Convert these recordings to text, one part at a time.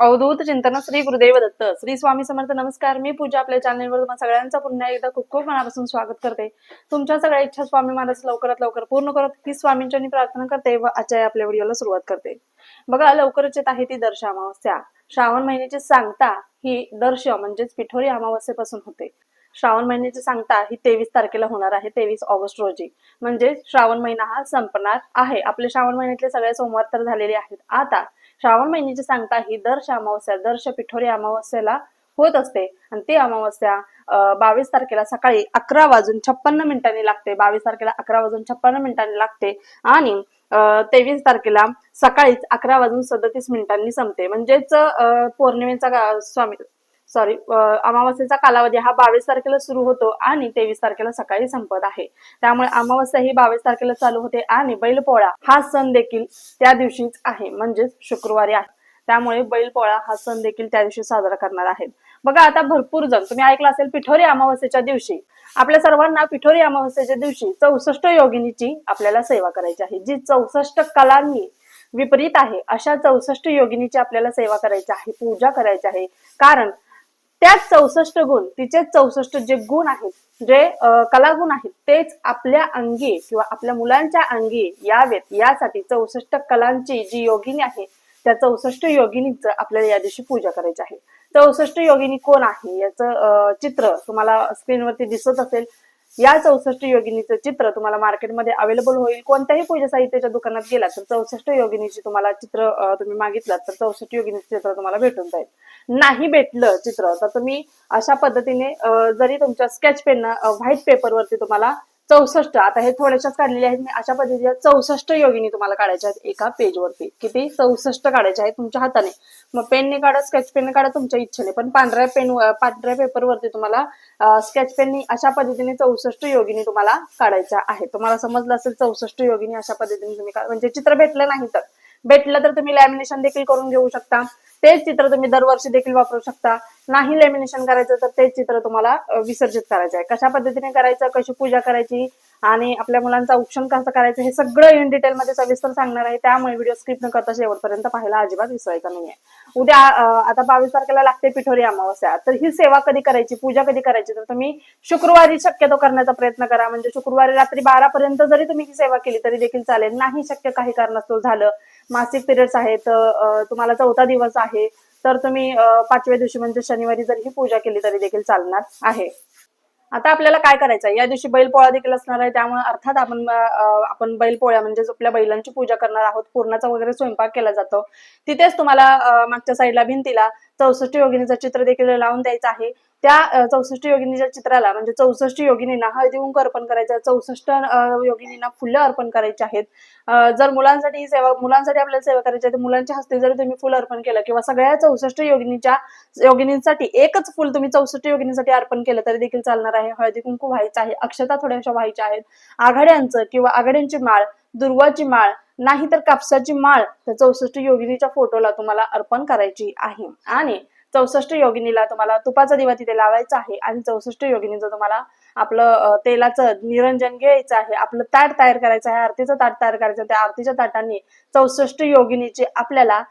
अवधूत चिंतन श्री गुरुदेव दत्त. श्री स्वामी समर्थ नमस्कार. मी पूजा आपल्या चॅनलवर तुम्हाला सगळ्यांचा पुन्हा एकदा खूप खूप मनापासून स्वागत करते. तुमच्या सगळ्या इच्छा स्वामी महाराज लवकरात लवकर पूर्ण करत ही स्वामींच्या प्रार्थना करते व आजच्या आपल्या व्हिडिओला सुरुवात करते. बघा लवकरच येत आहे ती दर्श अमावस्या. श्रावण महिन्याची सांगता ही दर्श म्हणजेच पिठोरी अमावस्येपासून होते. श्रावण महिन्याची सांगता ही तेवीस तारखेला होणार आहे तेवीस ऑगस्ट रोजी. म्हणजे श्रावण महिना हा संपणार आहे. आपले श्रावण महिन्यातले सगळे सोमवार तर झालेले आहेत. आता श्रावण महिन्याची सांगता ही दर्श अमावस्या दर्श पिठोरी अमावस्याला होत असते. आणि ती अमावस्या बावीस तारखेला सकाळी अकरा वाजून छप्पन्न मिनिटांनी लागते. बावीस तारखेला अकरा वाजून छप्पन्न मिनिटांनी लागते. आणि तेवीस तारखेला सकाळीच अकरा वाजून सदतीस मिनिटांनी संपते. म्हणजेच पौर्णिमेचा स्वामी सॉरी अमावस्येचा कालावधी हा बावीस तारखेला सुरू होतो आणि तेवीस तारखेला सकाळी संपत आहे. त्यामुळे अमावस्या ही बावीस तारखेला चालू होते आणि बैलपोळा हा सण देखील त्या दिवशीच आहे म्हणजेच शुक्रवारी आहे. त्यामुळे बैलपोळा हा सण देखील त्या दिवशी साजरा करणार आहेत बघा आता भरपूर जण तुम्ही ऐकलं असेल पिठोरी अमावस्येच्या दिवशी. आपल्या सर्वांना पिठोरी अमावस्येच्या दिवशी चौसष्ट योगिनीची आपल्याला सेवा करायची आहे. जी चौसष्ट कलांनी विपरीत आहे अशा चौसष्ट योगिनीची आपल्याला सेवा करायची आहे पूजा करायची आहे. कारण त्याच चौसष्ट गुण तिचे चौसष्ट जे गुण आहेत जे कलागुण आहेत तेच आपल्या अंगी किंवा आपल्या मुलांच्या अंगी यावेत. यासाठी चौसष्ट कलांची जी योगिनी आहे त्या चौसष्ट योगिनीचं आपल्याला या दिवशी पूजा करायची आहे. चौसष्ट योगिनी कोण आहे? याचं चित्र तुम्हाला स्क्रीनवरती दिसत असेल. या चौसष्ट योगिनीचं चित्र तुम्हाला मार्केटमध्ये अवेलेबल होईल. कोणत्याही पूजा साहित्याच्या दुकानात गेला तर चौसष्ट योगिनीची तुम्हाला चित्र तुम्ही मागितलं तर चौसष्ट योगिनीचं चित्र तुम्हाला भेटून जाईल. नाही भेटलं चित्र तर तुम्ही अशा पद्धतीने जरी तुमच्या स्केच पेन व्हाईट पेपरवरती तुम्हाला चौसष्ट. आता हे थोड्याशाच काढलेले आहेत. मी अशा पद्धतीच्या चौसष्ट योगिनी तुम्हाला काढायच्या आहेत एका पेजवरती किती? चौसष्ट काढायच्या आहेत तुमच्या हाताने. मग पेनने काढा स्केच पेनने काढा तुमच्या इच्छेने. पण पांढऱ्या पेन पांढऱ्या पेपरवरती तुम्हाला स्केच पेननी अशा पद्धतीने चौसष्ट योगिनी तुम्हाला काढायच्या आहेत. तुम्हाला समजलं असेल चौसष्ट योगिनी अशा पद्धतीने तुम्ही म्हणजे चित्र भेटलं नाही तर. भेटलं तर तुम्ही लॅमिनेशन देखील करून घेऊ शकता. तेच चित्र तुम्ही दरवर्षी देखील वापरू शकता. नाही लॅमिनेशन करायचं तर तेच चित्र तुम्हाला विसर्जित करायचं आहे. कशा पद्धतीने करायचं कशी पूजा करायची आणि आपल्या मुलांचा औक्षण कसं करायचं हे सगळं इन डिटेल मध्ये सविस्तर सांगणार आहे. त्यामुळे व्हिडिओ स्क्रिप्ट न करता शेवटपर्यंत पाहायला अजिबात विसरायचं नाहीये. उद्या आता बावीस तारखेला लागते पिठोरी अमावस्या. तर ही सेवा कधी करायची पूजा कधी करायची तर तुम्ही शुक्रवारी शक्यतो करण्याचा प्रयत्न करा. म्हणजे शुक्रवारी रात्री बारा पर्यंत जरी तुम्ही ही सेवा केली तरी देखील चालेल. नाही शक्य काही कारणास्तव झालं. मासिक पिरियड्स आहेत तुम्हाला चौथा दिवस आहे. तर तुम्ही पाचव्या दिवशी म्हणजे शनिवारी जर ही पूजा केली तरी देखील चालणार आहे. आता आपल्याला काय करायचं आहे? या दिवशी बैलपोळा देखील असणार आहे. त्यामुळे अर्थात आपण आपण बैलपोळ्या म्हणजे आपल्या बैलांची पूजा करणार आहोत. पूर्णाचा वगैरे स्वयंपाक केला जातो. तिथेच तुम्हाला मागच्या साईडला भिंतीला चौसष्ट योगिनीचं चित्र देखील लावून द्यायचं आहे. त्या चौसष्ट योगिनीच्या चित्राला म्हणजे चौसष्ट योगिनींना हळदीकुंकू अर्पण करायचं चौसष्ट योगिनींना फुलं अर्पण करायची आहेत. जर मुलांसाठी सेवा मुलांसाठी आपल्याला सेवा करायची आहे तर मुलांच्या हस्ते जरी तुम्ही फुल अर्पण केलं किंवा सगळ्या चौसष्ट योगिनीच्या योगिनींसाठी एकच फुल तुम्ही चौसष्ट योगिनीसाठी अर्पण केलं तरी देखील चालणार आहे. हळदी कुंकू व्हायचं आहे अक्षता थोड्याशा व्हायच्या आहेत. आघाड्यांचं किंवा आघाड्यांची माळ दुर्वाची माळ नाही तर कापसाची माळ तर चौसष्ट योगिनीच्या फोटोला तुम्हाला अर्पण करायची आहे. आणि चौसष्ट योगिनीला तुम्हाला तुपाचा दिवा तिथे लावायचा आहे आणि चौसष्ट योगिनीचं तुम्हाला आपलं तेलाचं निरंजन घ्यायचं आहे. आपलं ताट तयार करायचं आहे आरतीचं ताट तयार करायचं त्या आरतीच्या ताटांनी चौसष्ट योगिनीचे आपल्याला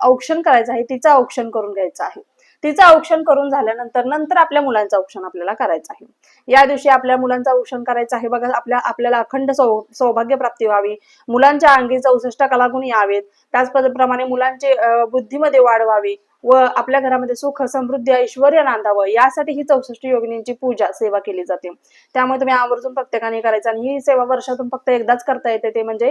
औक्षण करायचं आहे. तिचं औक्षण करून घ्यायचं आहे. तिचं औक्षण करून झाल्यानंतर नंतर आपल्या मुलांचं औक्षण आपल्याला करायचं आहे. या दिवशी आपल्या मुलांचं औक्षण करायचं आहे. बघा आपल्या आपल्याला अखंड सौ सौभाग्य प्राप्ती व्हावी. मुलांच्या अंगी चौसष्ट कलागुण यावेत. त्याच प्रमाणे बुद्धीमध्ये वाढ व्हावी व आपल्या घरामध्ये सुख समृद्धी ऐश्वर नांदावं. यासाठी ही चौसष्ट योगिनींची पूजा सेवा केली जाते. त्यामुळे तुम्ही आवर्जून प्रत्येकाने करायचं आणि ही सेवा वर्षातून फक्त एकदाच करता येते ते म्हणजे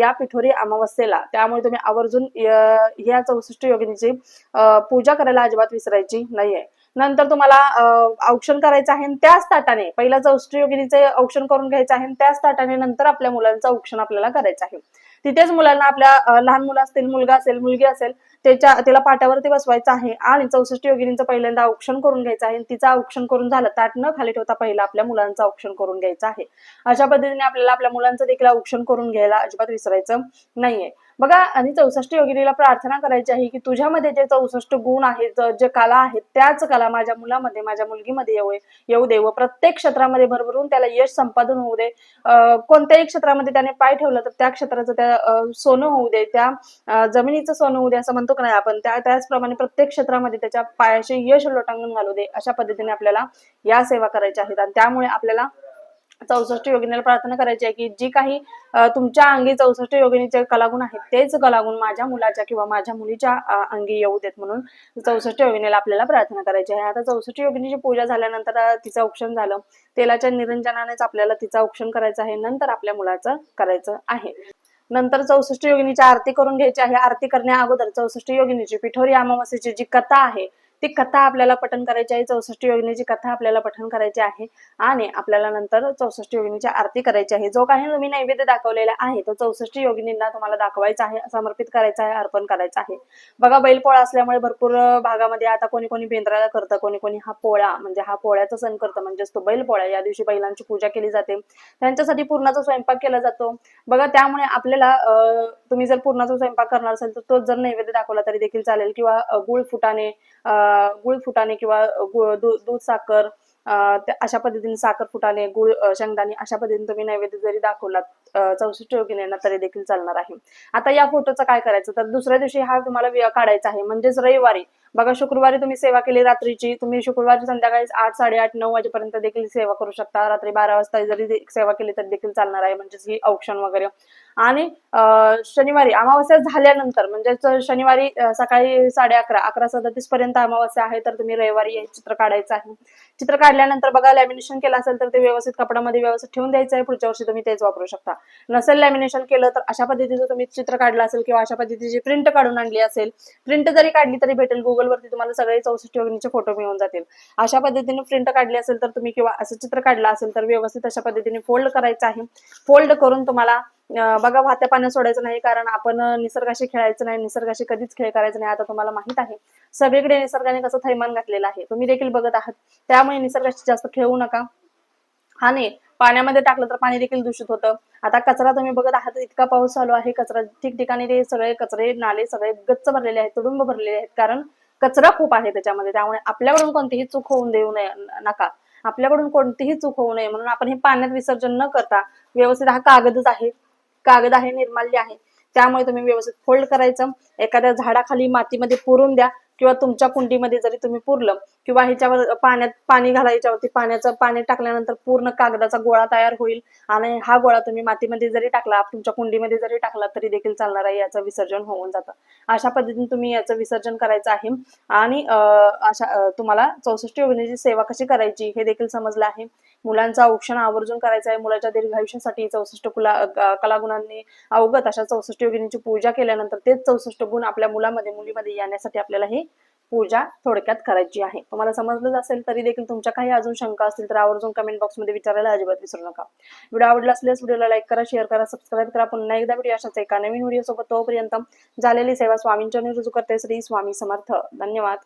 या पिठोरी अमावस्येला. त्यामुळे तुम्ही आवर्जून अं, या चौसष्ट योगिनीची अं, पूजा करायला अजिबात विसरायची नाहीये. नंतर तुम्हाला अं, औक्षण करायचं आहे त्याच ताटाने पहिला चौसष्ट योगिनीचे औक्षण करून घ्यायचं आहे त्याच ताटाने नंतर आपल्या मुलांचं औक्षण आपल्याला करायचं आहे. तिथेच मुलांना आपल्या लहान मुलं असतील मुलगा असेल मुलगी असेल त्याच्या तिला पाट्यावरती बसवायचं आहे आणि चौसष्ट योगिनीचं पहिल्यांदा औक्षण करून घ्यायचं आहे. आणि तिचं औक्षण करून झालं ताट न खाली ठेवता पहिला आपल्या मुलांचं औक्षण करून घ्यायचं आहे. अशा पद्धतीने आपल्याला आपल्या मुलांचं देखील औक्षण करून घ्यायला अजिबात विसरायचं नाहीये. बघा आणि चौसष्ट योगिनीला प्रार्थना करायची आहे की तुझ्यामध्ये जे चौसष्ट गुण आहेत जे कला आहेत त्याच कला माझ्या मुलामध्ये माझ्या मुलगीमध्ये येऊ येऊ दे व प्रत्येक क्षेत्रामध्ये भरभरून त्याला यश संपादन होऊ दे. अं, कोणत्याही क्षेत्रामध्ये त्याने पाय ठेवलं तर त्या क्षेत्राचं त्या सोनं होऊ दे त्या जमिनीचं सोनं होऊ दे असं म्हणतो का नाही आपण त्या त्याचप्रमाणे प्रत्येक क्षेत्रामध्ये त्याच्या पायाशी यश लोटांगण घालू दे अशा पद्धतीने आपल्याला या सेवा करायच्या आहेत. आणि त्यामुळे आपल्याला चौसष्ट योगिनीला प्रार्थना करायची आहे की जी काही तुमच्या अंगी चौसष्ट योगिनीचे कलागुण आहेत तेच कलागुण माझ्या मुलाच्या किंवा माझ्या मुलीच्या अंगी येऊ देत म्हणून चौसष्ट योगिनीला आपल्याला प्रार्थना करायची आहे. आता चौसष्ट योगिनीची पूजा झाल्यानंतर तिचं औक्षण झालं. तेलाच्या निरंजनानेच आपल्याला तिचं औक्षण करायचं आहे नंतर आपल्या मुलाचं करायचं आहे. नंतर चौसष्ट योगिनीची आरती करून घ्यायची आहे. आरती करण्या अगोदर चौसष्ट योगिनीची पिठोरी अमावस्येची जी कथा आहे ती कथा आपल्याला पठण करायची आहे. चौसष्ट योगिनीची कथा आपल्याला पठण करायची आहे. आणि आपल्याला नंतर चौसष्ट योगिनीची आरती करायची आहे. जो काही तुम्ही नैवेद्य दाखवलेला आहे तो चौसष्ट योगिनींना तुम्हाला दाखवायचा आहे समर्पित करायचा आहे अर्पण करायचा आहे. बघा बैलपोळा असल्यामुळे भरपूर भागामध्ये आता कोणी कोणी बेंद्राला करतं कोणी कोणी हा पोळा म्हणजे हा पोळ्याचा सण करतं म्हणजेच तो बैलपोळा. या दिवशी बैलांची पूजा केली जाते. त्यांच्यासाठी पूर्णाचा स्वयंपाक केला जातो. बघा त्यामुळे आपल्याला तुम्ही जर पूर्णाचा स्वयंपाक करणार असेल तर तो जर नैवेद्य दाखवला तरी देखील चालेल. किंवा गुळ फुटाने गुळ फुटाणे किंवा दूध साखर अं, अशा पद्धतीने साखर फुटाणे गुळ शेंगदाणे अशा पद्धतीने तुम्ही नैवेद्य जरी दाखवलात चौसष्ट योगिनींना तरी देखील चालणार आहे. आता या फोटोचं काय करायचं? तर दुसऱ्या दिवशी हा तुम्हाला काढायचा आहे. म्हणजेच रविवारी बघा शुक्रवारी तुम्ही सेवा केली रात्रीची. तुम्ही शुक्रवारी संध्याकाळी आठ साडेआठ नऊ वाजेपर्यंत देखील सेवा करू शकता. रात्री बारा वाजता जरी सेवा केली तरी देखील चालणार आहे म्हणजेच ही औक्षण वगैरे. आणि शनिवारी अमावस्या झाल्यानंतर म्हणजेच शनिवारी सकाळी साडे अकरा अकरा सदतीस पर्यंत अमावस्या आहे तर तुम्ही रविवारी हे चित्र काढायचं आहे. चित्र काढल्यानंतर बघा लॅमिनेशन केलं असेल तर ते व्यवस्थित कपड्यामध्ये व्यवस्थित ठेवून द्यायचं आहे. पुढच्या वर्षी तुम्ही तेच वापरू शकता. नसेल लॅमिनेशन केलं तर अशा पद्धतीचं तुम्ही चित्र काढलं असेल किंवा अशा पद्धतीची प्रिंट काढून आणली असेल. प्रिंट जरी काढली तरी भेटेल गुगलवरती तुम्हाला सगळे चौसष्ट योजनेचे फोटो मिळून जातील. अशा पद्धतीने प्रिंट काढली असेल तर तुम्ही किंवा असं चित्र काढलं असेल तर व्यवस्थित अशा पद्धतीने फोल्ड करायचं आहे. फोल्ड करून तुम्हाला बघा वाहत्या पाण्यात सोडायचं नाही कारण आपण निसर्गाशी खेळायचं नाही निसर्गाशी कधीच खेळ करायचा नाही आता तुम्हाला माहीत आहे. सगळीकडे निसर्गाने कसं थैमान घातलेलं आहे. तुम्ही देखील बघत आहात. त्यामुळे निसर्गाशी जास्त खेळू नका. हा नाही पाण्यामध्ये टाकलं तर पाणी देखील दूषित होतं. आता कचरा तुम्ही बघत आहात इतका पाऊस चालू आहे कचरा ठिकठिकाणी ते सगळे कचरे नाले सगळे गच्च भरलेले आहेत तुडुंब भरलेले आहेत. कारण कचरा खूप आहे त्याच्यामध्ये. त्यामुळे आपल्याकडून कोणतीही चूक होऊन देऊ नये नका. आपल्याकडून कोणतीही चूक होऊ नये. म्हणून आपण हे पाण्यात विसर्जन न करता व्यवस्थित हा कागदच आहे. कागद आहे निर्माल्य आहे. त्यामुळे तुम्ही व्यवस्थित फोल्ड करायचं. एखाद्या झाडाखाली मातीमध्ये पुरून द्या. किंवा तुमच्या कुंडीमध्ये जरी तुम्ही पुरलं किंवा ह्याच्यावर पाण्यात पाणी घाला याच्यावरती पाण्याचं पाणी टाकल्यानंतर पूर्ण कागदाचा गोळा तयार होईल आणि हा गोळा तुम्ही मातीमध्ये जरी टाकला तुमच्या कुंडीमध्ये जरी टाकला तरी देखील चालणार आहे याचं विसर्जन होऊन जातं. अशा पद्धतीने तुम्ही याचं विसर्जन करायचं आहे आणि अं, अशा तुम्हाला चौसष्ट योजनेची सेवा कशी करायची हे देखील समजलं आहे. मुलांचा औक्षण आवर्जून करायचं आहे. मुलाच्या दीर्घायुष्यासाठी चौसष्ट कुला कलागुणांनी अवगत अशा चौसष्ट योगिनीची पूजा केल्यानंतर तेच चौसष्ट गुण आपल्या मुलामध्ये मुलीमध्ये येण्यासाठी आपल्याला ही पूजा थोडक्यात करायची आहे. तुम्हाला समजलंच असेल तरी देखील तुमच्या काही अजून शंका असतील तर आवर्जून कमेंट बॉक्समध्ये विचारायला अजिबात विसरू नका. व्हिडिओ आवडला असल्यास व्हिडिओला लाईक करा शेअर करा सबस्क्राईब करा. पुन्हा एकदा व्हिडिओ अशाच एका नवीन व्हिडिओ सोबत तोपर्यंत झालेली सेवा स्वामींच्या रुजू करते. श्री स्वामी समर्थ. धन्यवाद.